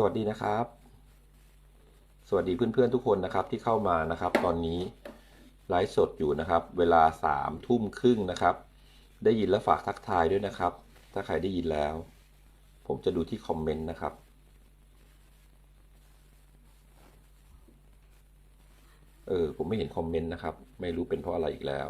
สวัสดีนะครับ สวัสดีเพื่อนๆทุกคนนะครับที่เข้ามานะครับ ตอนนี้ไลฟ์สดอยู่นะครับ เวลาสามทุ่มครึ่งนะครับ ได้ยินแล้วฝากทักทายด้วยนะครับ ถ้าใครได้ยินแล้ว ผมจะดูที่คอมเมนต์นะครับเออผมไม่เห็นคอมเมนต์นะครับ ไม่รู้เป็นเพราะอะไรอีกแล้ว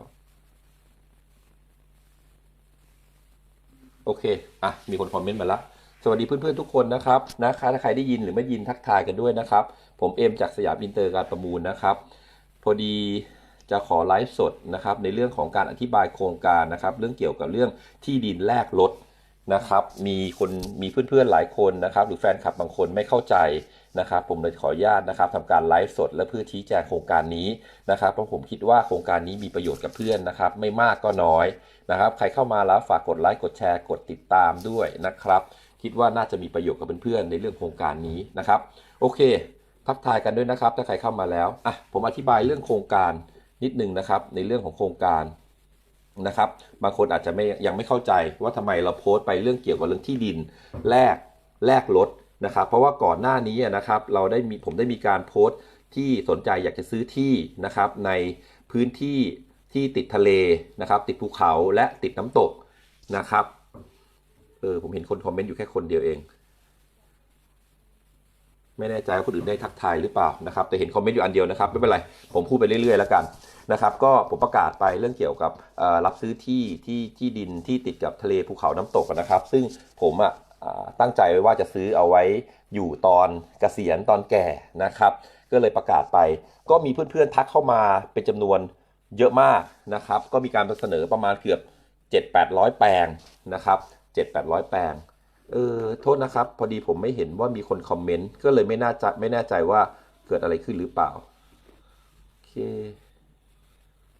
โอเค อะ มีคนคอมเมนต์มาแล้ว สวัสดีเพื่อนๆทุกคนนะครับนะคะถ้าใครได้ยินหรือไม่ได้ยินทักทายกันด้วยนะครับ ผมเอ็มจากสยามอินเตอร์การประมูลนะครับ พอดีจะขอไลฟ์สดนะครับในเรื่องของการอธิบายโครงการนะครับ เรื่องเกี่ยวกับเรื่องที่ดินแลกรถนะครับ มีคนมีเพื่อนๆหลายคนนะครับ หรือแฟนคลับบางคนไม่เข้าใจนะครับ ผมเลยขออนุญาตนะครับทำการไลฟ์สดและเพื่อชี้แจงโครงการนี้นะครับเพราะผมคิดว่าโครงการนี้มีประโยชน์กับเพื่อนนะครับ ไม่มากก็น้อยนะครับ ใครเข้ามาแล้วฝากกดไลค์กดแชร์กดติดตามด้วยนะครับ คิดว่าน่าจะมีประโยชน์กับเพื่อนๆในเรื่องโครงการนี้นะครับ โอเค ทักทายกันด้วยนะครับ ถ้าใครเข้ามาแล้วอะผมอธิบายเรื่องโครงการนิดนึงนะครับ ในเรื่องของโครงการนะครับ บางคนอาจจะไม่ยังไม่เข้าใจว่าทำไมเราโพสต์ไปเรื่องเกี่ยวกับเรื่องที่ดินแลกแลกรถนะครับ เพราะว่าก่อนหน้านี้นะครับเราได้มีผมได้มีการโพสต์ที่สนใจอยากจะซื้อที่นะครับในพื้นที่ที่ติดทะเลนะครับ ติดภูเขาและติดน้ำตกนะครับ เออผมเห็นคนคอมเมนต์อยู่แค่คนเดียวเอง ไม่แน่ใจว่าคนอื่นได้ทักทายหรือเปล่านะครับ แต่เห็นคอมเมนต์อยู่อันเดียวนะครับไม่เป็นไรผมพูดไปเรื่อยๆแล้วกันนะครับ ก็ผมประกาศไปเรื่องเกี่ยวกับรับซื้อที่ที่ที่ดินที่ติดกับทะเลภูเขาน้ำตกนะครับ ซึ่งผมอะอ่าตั้งใจไว้ว่าจะซื้อเอาไว้อยู่ตอนเกษียณตอนแก่นะครับ ก็เลยประกาศไป ก็มีเพื่อนๆทักเข้ามาเป็นจำนวนเยอะมากนะครับ ก็มีการเสนอประมาณเกือบ 7-800 แปลงนะครับ 7-800 แปลง เออ โทษนะครับ พอดีผมไม่เห็นว่ามีคนคอมเมนต์ ก็เลยไม่น่าจะไม่แน่ใจว่าเกิดอะไรขึ้นหรือเปล่า โอเค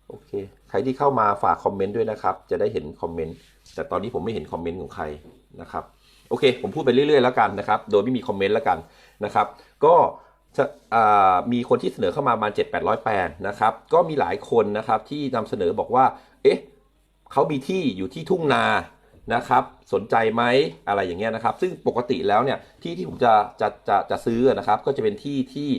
โอเค ใครที่เข้ามาฝากคอมเมนต์ด้วยนะครับ จะได้เห็นคอมเมนต์ แต่ตอนนี้ผมไม่เห็นคอมเมนต์ของใครนะครับ โอเค ผมพูดไปเรื่อยๆแล้วกันนะครับ โดยไม่มีคอมเมนต์แล้วกันนะครับ ก็จะมีคนที่เสนอเข้ามาประมาณ 7 8 0 0 แปลงนะครับ ก็มีหลายคนนะครับที่นำเสนอบอกว่า เอ๊ะเขามีที่อยู่ที่ทุ่งนา นะครับ สนใจไหมอะไรอย่างเงี้ยนะครับ ซึ่งปกติแล้วเนี่ยที่ที่ผมจะจะจะจะซื้อนะครับก็จะเป็นที่ที่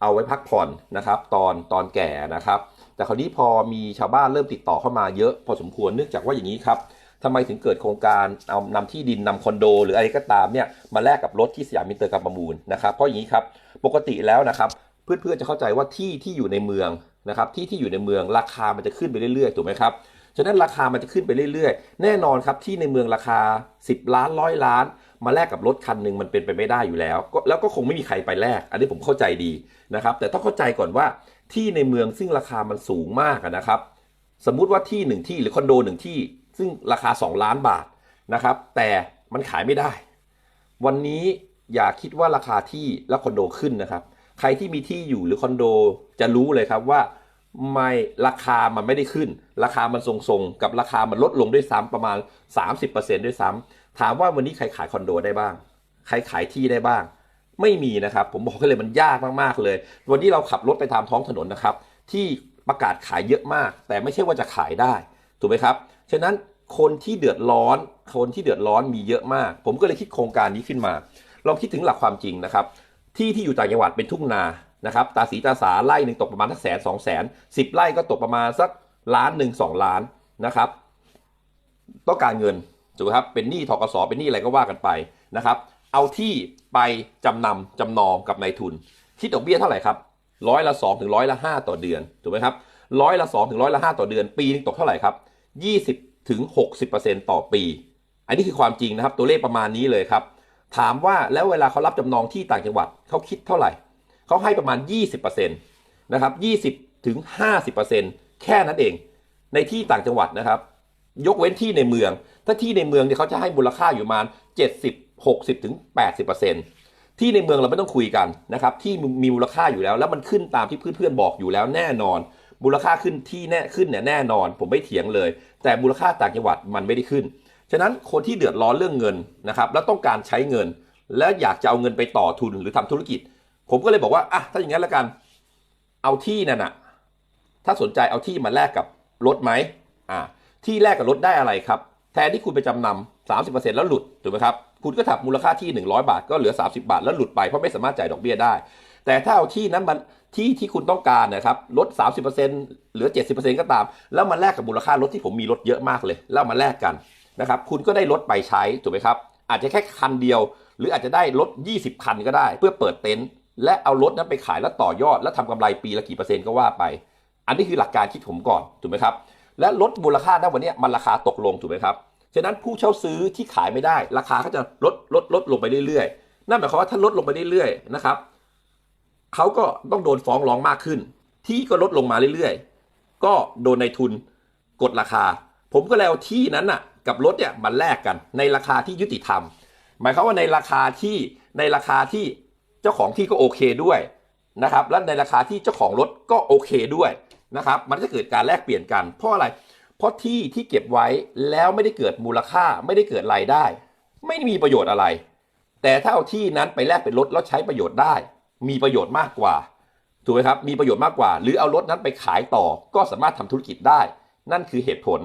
เอาไว้พักผ่อนนะครับ ตอนตอนแก่นะครับ แต่คราวนี้พอมีชาวบ้านเริ่มติดต่อเข้ามาเยอะพอสมควรเนื่องจากว่าอย่างนี้ครับทำไมถึงเกิดโครงการเอานำที่ดินนำคอนโด หรืออะไรก็ตามเนี่ยมาแลกกับรถที่สยามมินเตอร์การประมูลนะครับเพราะอย่างนี้ครับปกติแล้วนะครับเพื่อนๆจะเข้าใจว่าที่ที่อยู่ในเมืองนะครับที่ที่อยู่ในเมืองราคามันจะขึ้นไปเรื่อยๆถูกไหมครับ ฉะนั้นราคามันจะขึ้นไปเรื่อยๆ แน่นอนครับที่ในเมืองราคา 10 ล้านร้อยล้าน มาแลกกับรถคันหนึ่งมันเป็นไปไม่ได้อยู่แล้ว แล้วก็คงไม่มีใครไปแลกอันนี้ผมเข้าใจดีนะครับ แต่ต้องเข้าใจก่อนว่าที่ในเมืองซึ่งราคามันสูงมากนะครับ สมมุติว่าที่หนึ่งที่หรือคอนโดหนึ่งที่ ซึ่งราคา 2 ล้านบาทนะครับ แต่มันขายไม่ได้ วันนี้อย่าคิดว่าราคาที่และคอนโดขึ้นนะครับ ใครที่มีที่อยู่หรือคอนโดจะรู้เลยครับว่า ไม่ราคามันไม่ได้ขึ้น ราคามันทรงๆ กับราคามันลดลงด้วยซ้ำประมาณ 30%ด้วยซ้ำถามว่าวันนี้ใครขายคอนโดได้บ้าง ใครขายที่ได้บ้าง ไม่มีนะครับ ผมบอกเลยมันยากมากๆเลย วันนี้เราขับรถไปตามท้องถนนนะครับ ที่ประกาศขายเยอะมาก แต่ไม่ใช่ว่าจะขายได้ถูกไหมครับฉะนั้นคนที่เดือดร้อน คนที่เดือดร้อนมีเยอะมาก ผมก็เลยคิดโครงการนี้ขึ้นมาลองคิดถึงหลักความจริงนะครับ ที่ที่อยู่ต่างจังหวัดเป็นทุ่งนา นะครับตาสีตาสาไร่หนึ่งตกประมาณสักแสนสองแสนสิบไร่ก็ตกประมาณสักล้านหนึ่งสองล้านนะครับ ต้องการเงินถูกไหมครับเป็นหนี้ทกสเป็นหนี้อะไรก็ว่ากันไปนะครับ เอาที่ไปจำนำจำนองกับนายทุนคิดดอกเบี้ยเท่าไหร่ครับร้อยละสองถึงร้อยละห้าต่อเดือนถูกไหมครับร้อยละสองถึงร้อยละห้าต่อเดือน ปีนึงตกเท่าไหร่ครับยี่สิบถึงหกสิบเปอร์เซ็นต่อปี อันนี้คือความจริงนะครับตัวเลขประมาณนี้เลยครับ ถามว่าแล้วเวลาเขารับจำนองที่ต่างจังหวัดเขาคิดเท่าไหร่ เขาให้ประมาณ 20%นะครับ20ถึง50%แค่นั้นเอง ในที่ต่างจังหวัดนะครับ ยกเว้นที่ในเมือง ถ้าที่ในเมืองเนี่ยเขาจะให้มูลค่าอยู่ประมาณ 70 60ถึง80%ที่ในเมืองเราไม่ต้องคุยกันนะครับที่มีมูลค่าอยู่แล้ว แล้วมันขึ้นตามที่เพื่อนๆบอกอยู่แล้วแน่นอน มูลค่าขึ้นที่แน่ขึ้นเนี่ยแน่นอน ผมไม่เถียงเลย แต่มูลค่าต่างจังหวัดมันไม่ได้ขึ้นฉะนั้นคนที่เดือดร้อนเรื่องเงินนะครับแล้วต้องการใช้เงิน และอยากจะเอาเงินไปต่อทุนหรือทำธุรกิจ ผมก็เลยบอกว่าอะถ้าอย่างนั้นละกัน เอาที่นั่นน่ะถ้าสนใจเอาที่มาแลกกับรถไหมอ่าที่แลกกับรถได้อะไรครับ แทนที่คุณไปจำน30%แล้วหลุดถูกไหมครับ คุณก็ถับมูลค่าที่100บาทก็เหลือ30บาทแล้วหลุดไปเพราะไม่สามารถจ่ายดอกเบี้ยได้ แต่ถ้าเอาที่นั้นมันที่ที่คุณต้องการนะครับลด 30%เหลือ 70%ก็ตาม แล้วมาแลกกับมูลค่ารถที่ผมมีรถเยอะมากเลย แล้วมาแลกกันนะครับ คุณก็ได้รถไปใช้ถูกไหมครับ อาจจะแค่คันเดียว หรืออาจจะได้รถ 20 คันก็ได้ เพื่อเปิดเต็นท์ และเอารถนั้นไปขายแล้วต่อยอด แล้วทำกำไรปีละกี่เปอร์เซ็นต์ก็ว่าไป อันนี้คือหลักการคิดผมก่อนถูกไหมครับ และลดมูลค่าณวันนี้มันราคาตกลงถูกไหมครับฉะนั้นผู้เช่าซื้อที่ขายไม่ได้ ราคาก็จะลดลดลดลงไปเรื่อยๆ นั่นหมายความว่าถ้าลดลงไปเรื่อยๆนะครับเขาก็ต้องโดนฟ้องร้องมากขึ้น ที่ก็ลดลงมาเรื่อยๆ ก็โดนในทุนกดราคา ผมก็เลยเอาที่นั้นน่ะกับรถเนี่ยมาแลกกันในราคาที่ยุติธรรม หมายความว่าในราคาที่ในราคาที่ เจ้าของที่ก็โอเคด้วยนะครับและในราคาที่เจ้าของรถก็โอเคด้วยนะครับ มันจะเกิดการแลกเปลี่ยนกัน เพราะอะไร เพราะที่ที่เก็บไว้แล้วไม่ได้เกิดมูลค่าไม่ได้เกิดรายได้ ไม่มีประโยชน์อะไร แต่ถ้าเอาที่นั้นไปแลกเป็นรถแล้วใช้ประโยชน์ได้ มีประโยชน์มากกว่าถูกไหมครับมีประโยชน์มากกว่า หรือเอารถนั้นไปขายต่อก็สามารถทำธุรกิจได้ นั่นคือเหตุผล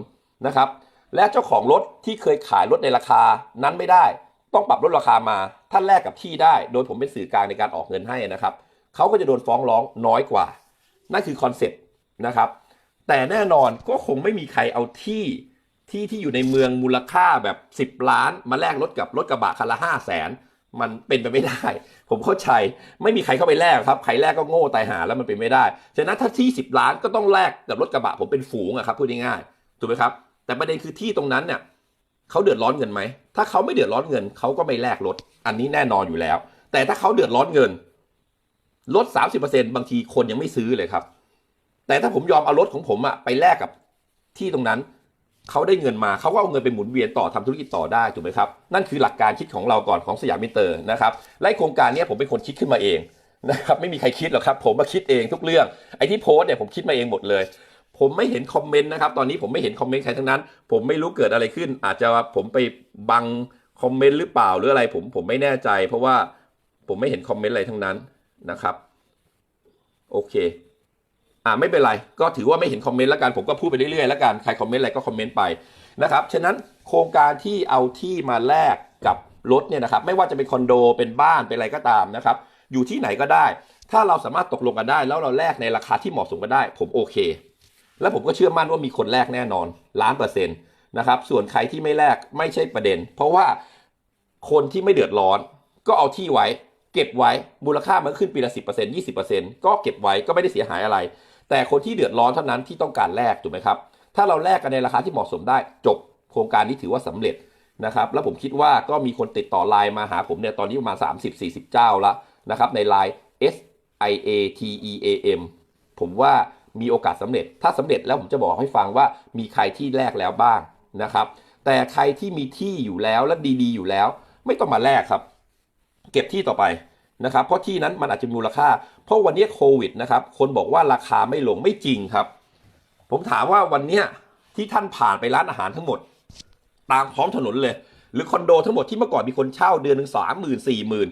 นะครับ และเจ้าของรถที่เคยขายรถในราคานั้นไม่ได้ ต้องปรับลดราคามา ถ้านแลกกับที่ได้ โดยผมเป็นสื่อกลางในการออกเงินให้นะครับเขาก็จะโดนฟ้องร้องน้อยกว่า นั่นคือคอนเซ็ปต์นะครับ แต่แน่นอนก็คงไม่มีใครเอาที่ที่ที่อยู่ในเมืองมูลค่าแบบ 10 ล้าน มาแลกรถกับรถกระบะคันละห้าแสนมันเป็นไปไม่ได้ ผมเข้าใจไม่มีใครเข้าไปแลกครับใครแลกก็โง่ตายหาแล้วมันเป็นไม่ได้ฉะนั้นถ้าที่ 10 ล้านก็ต้องแลกกับรถกระบะผมเป็นฝูงอะครับพูดง่ายๆถูกไหมครับ แต่ประเด็นคือที่ตรงนั้นเนี่ย เขาเดือดร้อนเงินไหม ถ้าเขาไม่เดือดร้อนเงินเขาก็ไม่แลกรถ อันนี้แน่นอนอยู่แล้ว แต่ถ้าเขาเดือดร้อนเงินลด 30%บางทีคนยังไม่ซื้อเลยครับ แต่ถ้าผมยอมเอารถของผมอะไปแลกกับที่ตรงนั้น เขาได้เงินมาเขาก็เอาเงินไปหมุนเวียนต่อทำธุรกิจต่อได้ถูกไหมครับ นั่นคือหลักการคิดของเราก่อนของสยามมิเตอร์นะครับและโครงการเนี้ยผมเป็นคนคิดขึ้นมาเองนะครับไม่มีใครคิดหรอกครับ ผมมาคิดเองทุกเรื่องไอ้ที่โพสเนี่ยผมคิดมาเองหมดเลย ผมไม่เห็นคอมเมนต์นะครับ ตอนนี้ผมไม่เห็นคอมเมนต์ใครทั้งนั้น ผมไม่รู้เกิดอะไรขึ้น อาจจะผมไปบังคอมเมนต์หรือเปล่าหรืออะไร ผมผมไม่แน่ใจ เพราะว่าผมไม่เห็นคอมเมนต์อะไรทั้งนั้นนะครับ โอเค อ่าไม่เป็นไร ก็ถือว่าไม่เห็นคอมเมนต์แล้วกัน ผมก็พูดไปเรื่อยๆแล้วกัน ใครคอมเมนต์อะไรก็คอมเมนต์ไปนะครับ ฉะนั้นโครงการที่เอาที่มาแลกกับรถเนี่ยนะครับ ไม่ว่าจะเป็นคอนโด เป็นบ้าน เป็นอะไรก็ตามนะครับ อยู่ที่ไหนก็ได้ ถ้าเราสามารถตกลงกันได้ แล้วเราแลกในราคาที่เหมาะสมกันได้ ผมโอเค และผมก็เชื่อมั่นว่ามีคนแลกแน่นอนล้านเปอร์เซ็นต์นะครับส่วนใครที่ไม่แลกไม่ใช่ประเด็น เพราะว่าคนที่ไม่เดือดร้อน ก็เอาที่ไว้ เก็บไว้มูลค่ามันขึ้นปีละสิบเปอร์เซ็นต์ยี่สิบเปอร์เซ็นต์ก็เก็บไว้ก็ไม่ได้เสียหายอะไร แต่คนที่เดือดร้อนเท่านั้นที่ต้องการแลกถูกไหมครับถ้าเราแลกกันในราคาที่เหมาะสมได้จบโครงการนี้ถือว่าสำเร็จนะครับแล้วผมคิดว่าก็มีคนติดต่อไลน์มาหาผมเนี่ยตอนนี้ประมาณ 30-40 เจ้าแล้วนะครับในไลน์ S I A T E A M ผมว่า มีโอกาสสำเร็จ ถ้าสำเร็จแล้วผมจะบอกให้ฟังว่ามีใครที่แลกแล้วบ้างนะครับ แต่ใครที่มีที่อยู่แล้วและดีๆ อยู่แล้ว ไม่ต้องมาแลกครับ เก็บที่ต่อไปนะครับ เพราะที่นั้นมันอาจจะมีมูลค่า เพราะวันนี้โควิดนะครับ คนบอกว่าราคาไม่ลงไม่จริงครับ ผมถามว่าวันนี้ที่ท่านผ่านไปร้านอาหารทั้งหมด ตามท้องถนนเลย หรือคอนโดทั้งหมดที่เมื่อก่อนมีคนเช่าเดือนหนึ่งสามหมื่นสี่หมื่น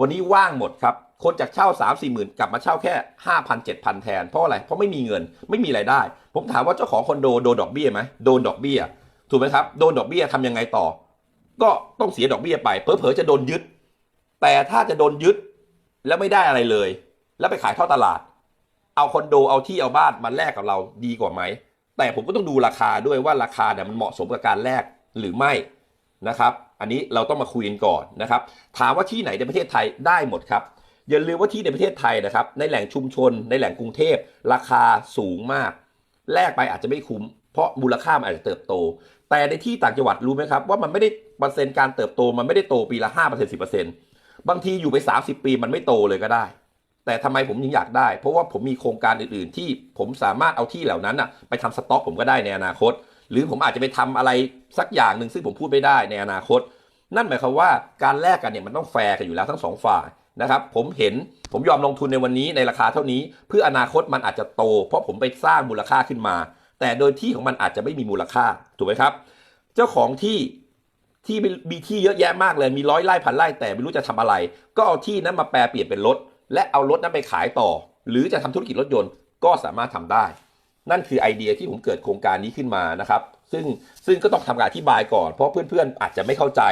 วันนี้ว่างหมดครับ คนจากเช่าสามสี่หมื่นกลับมาเช่าแค่ห้าพันเจ็ดพันแทน เพราะอะไร เพราะไม่มีเงินไม่มีรายได้ ผมถามว่าเจ้าของคอนโดโดนดอกเบี้ยไหมโดนดอกเบี้ย ถูกไหมครับ โดนดอกเบี้ยทำยังไงต่อ ก็ต้องเสียดอกเบี้ยไปเผลอๆจะโดนยึด แต่ถ้าจะโดนยึดแล้วไม่ได้อะไรเลย แล้วไปขายท่อตลาด เอาคอนโดเอาที่เอาบ้านมาแลกกับเราดีกว่าไหมแต่ผมก็ต้องดูราคาด้วยว่าราคาเนี่ยมันเหมาะสมกับการแลกหรือไม่นะครับ อันนี้เราต้องมาคุยกันก่อนนะครับ ถามว่าที่ไหนในประเทศไทยได้หมดครับ อย่าลืมว่าที่ในประเทศไทยนะครับ ในแหล่งชุมชน ในแหล่งกรุงเทพ ราคาสูงมาก แลกไปอาจจะไม่คุ้ม เพราะมูลค่ามันอาจจะเติบโต แต่ในที่ต่างจังหวัดรู้ไหมครับ ว่ามันไม่ได้เปอร์เซ็นต์การเติบโตมันไม่ได้โตปีละ5% 10%บางทีอยู่ไป30ปีมันไม่โตเลยก็ได้ แต่ทำไมผมยังอยากได้ เพราะว่าผมมีโครงการอื่น ๆ ที่ผมสามารถเอาที่เหล่านั้นน่ะไปทำสต็อกผมก็ได้ในอนาคต หรือผมอาจจะไปทำอะไรสักอย่างหนึ่งซึ่งผมพูดไม่ได้ในอนาคต นั่นหมายความว่าการแลกกันเนี่ยมันต้องแฟร์กันอยู่แล้วทั้งสองฝ่าย นะครับผมเห็นผมยอมลงทุนในวันนี้ในราคาเท่านี้ เพื่ออนาคตมันอาจจะโต เพราะผมไปสร้างมูลค่าขึ้นมา แต่โดยที่ของมันอาจจะไม่มีมูลค่าถูกไหมครับ เจ้าของที่ที่มีที่เยอะแยะมากเลยมีร้อยไร่พันไร่แต่ไม่รู้จะทำอะไร ก็เอาที่นั้นมาแปลเปลี่ยนเป็นรถ และเอารถนั้นไปขายต่อ หรือจะทำธุรกิจรถยนต์ก็สามารถทำได้ นั่นคือไอเดียที่ผมเกิดโครงการนี้ขึ้นมานะครับ ซึ่งซึ่งก็ต้องทำการอธิบายก่อน เพราะเพื่อนๆอาจจะไม่เข้าใจ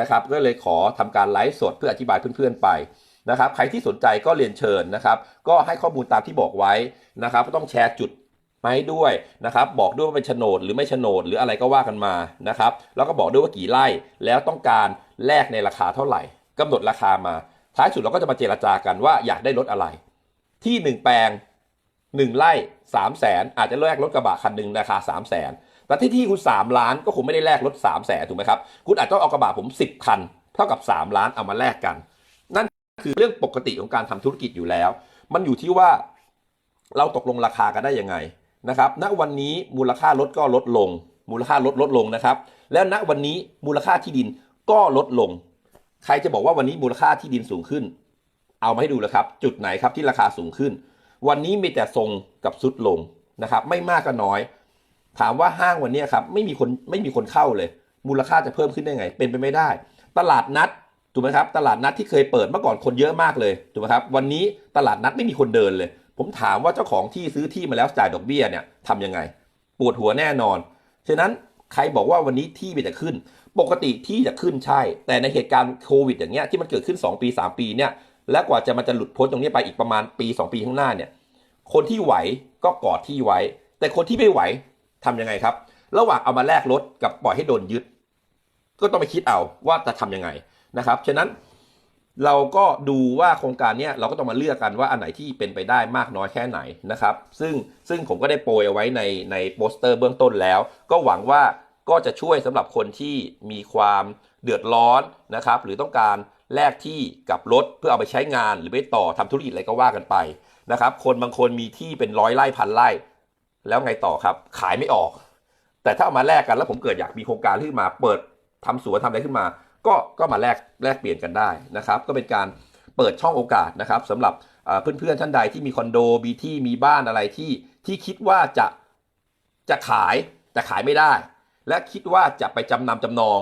นะครับก็เลยขอทำการไลฟ์สดเพื่ออธิบายเพื่อนๆไป นะครับใครที่สนใจก็เรียนเชิญนะครับ ก็ให้ข้อมูลตามที่บอกไว้นะครับต้องแชร์จุดมาให้ด้วยนะครับ บอกด้วยว่าเป็นโฉนดหรือไม่โฉนดหรืออะไรก็ว่ากันมานะครับแล้วก็บอกด้วยว่ากี่ไร่แล้วต้องการแลกในราคาเท่าไหร่กำหนดราคามา ท้ายสุดเราก็จะมาเจรจากันว่าอยากได้รถอะไร ที่หนึ่งแปลงหนึ่งไร่สามแสนอาจจะแลกรถกระบะคันหนึ่งราคาสามแสนแต่ที่ที่คุณสามล้านก็คงไม่ได้แลกรถสามแสนถูกไหมครับคุณอาจจะต้องเอากระบะผมสิบคัน เท่ากับสามล้านเอามาแลกกันนั่น คือเรื่องปกติของการทำธุรกิจอยู่แล้ว มันอยู่ที่ว่าเราตกลงราคากันได้ยังไงนะครับ ณ วันนี้มูลค่ารถก็ลดลง มูลค่ารถลดลงนะครับ แล้วณวันนี้มูลค่าที่ดินก็ลดลง ใครจะบอกว่าวันนี้มูลค่าที่ดินสูงขึ้น เอามาให้ดูแล้วครับ จุดไหนครับที่ราคาสูงขึ้น วันนี้มีแต่ทรงกับซุดลงนะครับ ไม่มากก็น้อย ถามว่าห้างวันนี้ครับไม่มีคนไม่มีคนเข้าเลย มูลค่าจะเพิ่มขึ้นได้ไง เป็นไปไม่ได้ ตลาดนัด ถูกไหมครับ ตลาดนัดที่เคยเปิดเมื่อก่อนคนเยอะมากเลยถูกไหมครับวันนี้ตลาดนัดไม่มีคนเดินเลย ผมถามว่าเจ้าของที่ซื้อที่มาแล้วจ่ายดอกเบี้ยเนี่ยทำยังไง ปวดหัวแน่นอน ฉะนั้นใครบอกว่าวันนี้ที่มันจะขึ้น ปกติที่จะขึ้นใช่ แต่ในเหตุการณ์โควิดอย่างเงี้ยที่มันเกิดขึ้น 2 ปี 3 ปีเนี่ยและกว่าจะมันจะหลุดพ้นตรงนี้ไปอีกประมาณปี 2 ปีข้างหน้าเนี่ยคนที่ไหวก็กอดที่ไว้ แต่คนที่ไม่ไหวทำยังไงครับ ระหว่างเอามาแลกรถกับปล่อยให้โดนยึด ก็ต้องไปคิดเอาว่าจะทำยังไง นะครับ ฉะนั้นเราก็ดูว่าโครงการนี้เราก็ต้องมาเลือกกันว่าอันไหนที่เป็นไปได้มากน้อยแค่ไหนนะครับ ซึ่งซึ่งผมก็ได้โปรยเอาไว้ในในโปสเตอร์เบื้องต้นแล้ว ก็หวังว่าก็จะช่วยสำหรับคนที่มีความเดือดร้อนนะครับ หรือต้องการแลกที่กับรถเพื่อเอาไปใช้งานหรือไปต่อทำธุรกิจอะไรก็ว่ากันไปนะครับ คนบางคนมีที่เป็นร้อยไร่พันไร่ แล้วไงต่อครับ ขายไม่ออก แต่ถ้าเอามาแลกกันแล้วผมเกิดอยากมีโครงการขึ้นมาเปิดทำสวนทำอะไรขึ้นมา ก็ก็มาแลกแลกเปลี่ยนกันได้นะครับ ก็เป็นการเปิดช่องโอกาสนะครับสำหรับเพื่อนๆท่านใดที่มีคอนโดมีที่มีบ้านอะไรที่ที่คิดว่าจะจะขายแต่ขายไม่ได้ และคิดว่าจะไปจำนำจำนอง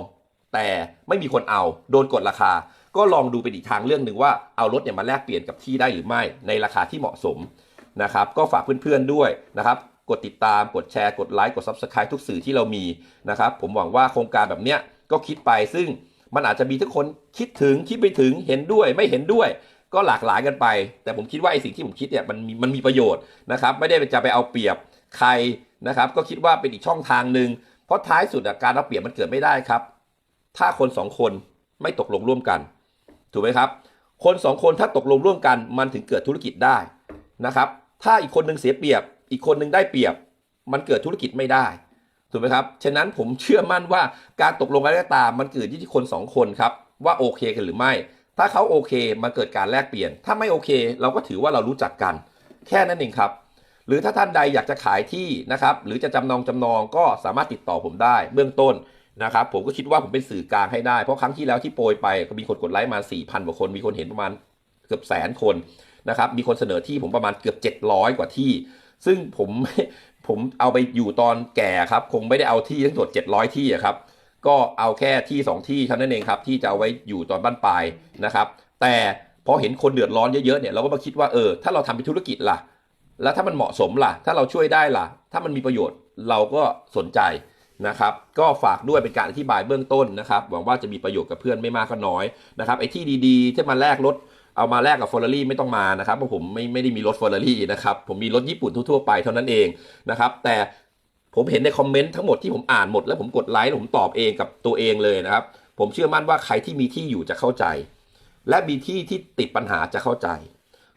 แต่ไม่มีคนเอาโดนกดราคา ก็ลองดูเป็นอีกทางเรื่องหนึ่งว่าเอารถเนี่ยมาแลกเปลี่ยนกับที่ได้หรือไม่ในราคาที่เหมาะสมนะครับ ก็ฝากเพื่อนๆด้วยนะครับกดติดตามกดแชร์กดไลค์กด Subscribe ทุกสื่อที่เรามีนะครับ ผมหวังว่าโครงการแบบเนี้ยก็คิดไปซึ่ง มันอาจจะมีทุกคนคิดถึงคิดไปถึงเห็นด้วยไม่เห็นด้วย ก็หลากหลายกันไป แต่ผมคิดว่าไอ้สิ่งที่ผมคิดเนี่ยมันมีมันมีประโยชน์นะครับ ไม่ได้จะไปเอาเปรียบใครนะครับ ก็คิดว่าเป็นอีกช่องทางหนึ่งเพราะท้ายสุดการเอาเปรียบมันเกิดไม่ได้ครับ ถ้าคนสองคนไม่ตกลงร่วมกัน ถูกไหมครับ คนสองคนถ้าตกลงร่วมกัน มันถึงเกิดธุรกิจได้นะครับ ถ้าอีกคนหนึ่งเสียเปรียบ อีกคนหนึ่งได้เปรียบ มันเกิดธุรกิจไม่ได้ ถูกไหมครับ ฉะนั้นผมเชื่อมั่นว่าการตกลงอะไรก็ตามมันเกิดที่คนสองคนครับว่าโอเคกันหรือไม่ ถ้าเขาโอเคมันเกิดการแลกเปลี่ยน ถ้าไม่โอเค เราก็ถือว่าเรารู้จักกัน แค่นั้นเองครับ หรือถ้าท่านใดอยากจะขายที่นะครับหรือจะจำนองจำนองก็สามารถติดต่อผมได้เบื้องต้นนะครับผมก็คิดว่าผมเป็นสื่อกลางให้ได้ เพราะครั้งที่แล้วที่โปรยไปก็มีคนกดไลค์มา 4,000 กว่าคน มีคนเห็นประมาณเกือบแสนคนนะครับ มีคนเสนอที่ผมประมาณเกือบ 700 กว่าที่ ซึ่งผม ผมเอาไปอยู่ตอนแก่ครับ คงไม่ได้เอาที่ทั้งหมด700 ที่อะครับ ก็เอาแค่ที่ 2 ที่เท่านั้นเองครับ ที่จะเอาไว้อยู่ตอนบ้านปลายนะครับ แต่พอเห็นคนเดือดร้อนเยอะๆเนี่ยเราก็มาคิดว่าเออถ้าเราทำเป็นธุรกิจล่ะ แล้วถ้ามันเหมาะสมล่ะ ถ้าเราช่วยได้ล่ะ ถ้ามันมีประโยชน์เราก็สนใจนะครับก็ฝากด้วยเป็นการอธิบายเบื้องต้นนะครับหวังว่าจะมีประโยชน์กับเพื่อนไม่มากก็น้อยนะครับไอ้ที่ดีๆ ที่มาแลกรถ เอามาแลกกับเฟอร์รารี่ไม่ต้องมานะครับเพราะผมไม่ไม่ได้มีรถเฟอร์รารี่นะครับผมมีรถญี่ปุ่นทั่วๆไปเท่านั้นเองนะครับแต่ผมเห็นในคอมเมนต์ทั้งหมดที่ผมอ่านหมด แล้วผมกดไลค์แล้วผมตอบเองกับตัวเองเลยนะครับ ผมเชื่อมั่นว่าใครที่มีที่อยู่จะเข้าใจ และมีที่ที่ติดปัญหาจะเข้าใจ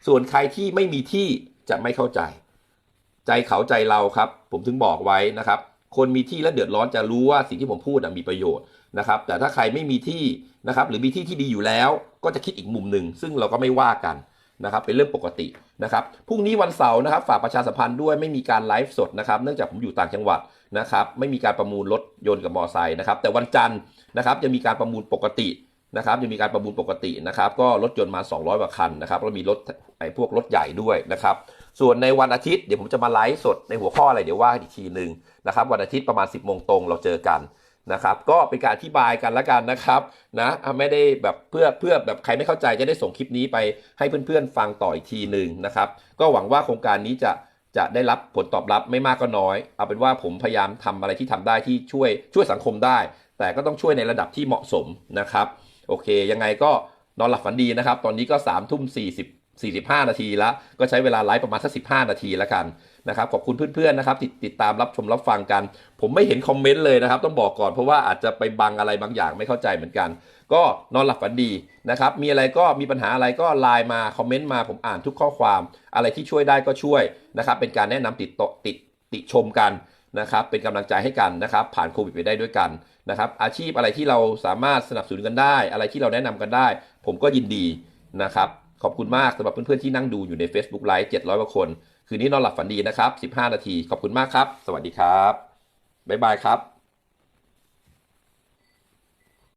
ส่วนใครที่ไม่มีที่จะไม่เข้าใจ ใจเขาใจเราครับ ผมถึงบอกไว้นะครับ คนมีที่และเดือดร้อนจะรู้ว่าสิ่งที่ผมพูดมีประโยชน์นะครับ แต่ถ้าใครไม่มีที่นะครับหรือมีที่ที่ดีอยู่แล้ว ก็จะคิดอีกมุมหนึ่งซึ่งเราก็ไม่ว่ากันนะครับเป็นเรื่องปกตินะครับพรุ่งนี้วันเสาร์นะครับฝากประชาสัมพันธ์ด้วยไม่มีการไลฟ์สดนะครับเนื่องจากผมอยู่ต่างจังหวัดนะครับไม่มีการประมูลรถยนต์กับมอเตอร์ไซค์นะครับแต่วันจันทร์นะครับจะมีการประมูลปกตินะครับจะมีการประมูลปกตินะครับก็รถยนต์มา 200กว่าคันนะครับแล้วมีรถไอ้พวกรถใหญ่ด้วยนะครับ ส่วนในวันอาทิตย์เดี๋ยวผมจะมาไลฟ์สดในหัวข้ออะไรเดี๋ยวว่าอีกทีหนึ่งนะครับวันอาทิตย์ประมาณ 10บโมงตรงเราเจอกันนะครับก็เป็นการอธิบายกันละกันนะครับนะไม่ได้แบบเพื่อเพื่อแบบใครไม่เข้าใจจะได้ส่งคลิปนี้ไปให้เพื่อนๆฟังต่ออีกทีหนึ่งนะครับก็หวังว่าโครงการนี้จะจะได้รับผลตอบรับไม่มากก็น้อย เอาเป็นว่าผมพยายามทำอะไรที่ทำได้ที่ช่วยช่วยสังคมได้ แต่ก็ต้องช่วยในระดับที่เหมาะสมนะครับ โอเค ยังไงก็นอนหลับฝันดีนะครับ ตอนนี้ก็3ามทุ่ม40 45 นาทีแล้วก็ใช้เวลาไลฟ์ประมาณสัก15 นาทีแล้วกันนะครับขอบคุณเพื่อนๆนะครับที่ติดตามรับชมรับฟังกัน ผมไม่เห็นคอมเมนต์เลยนะครับ ต้องบอกก่อนเพราะว่าอาจจะไปบังอะไรบางอย่างไม่เข้าใจเหมือนกัน ก็นอนหลับฝันดีนะครับ มีอะไรก็มีปัญหาอะไรก็ไลน์มาคอมเมนต์มาผมอ่านทุกข้อความ อะไรที่ช่วยได้ก็ช่วยนะครับเป็นการแนะนำติดติดติชมกันนะครับเป็นกำลังใจให้กันนะครับผ่านโควิดไปได้ด้วยกันนะครับอาชีพอะไรที่เราสามารถสนับสนุนกันได้ อะไรที่เราแนะนำกันได้ ผมก็ยินดีนะครับ ขอบคุณมากสำหรับเพื่อนๆที่นั่งดูอยู่ใน Facebook Live 700กว่าคน คืนนี้นอนหลับฝันดีนะครับ 15 นาที ขอบคุณมากครับ สวัสดีครับ บ๊ายบายครับ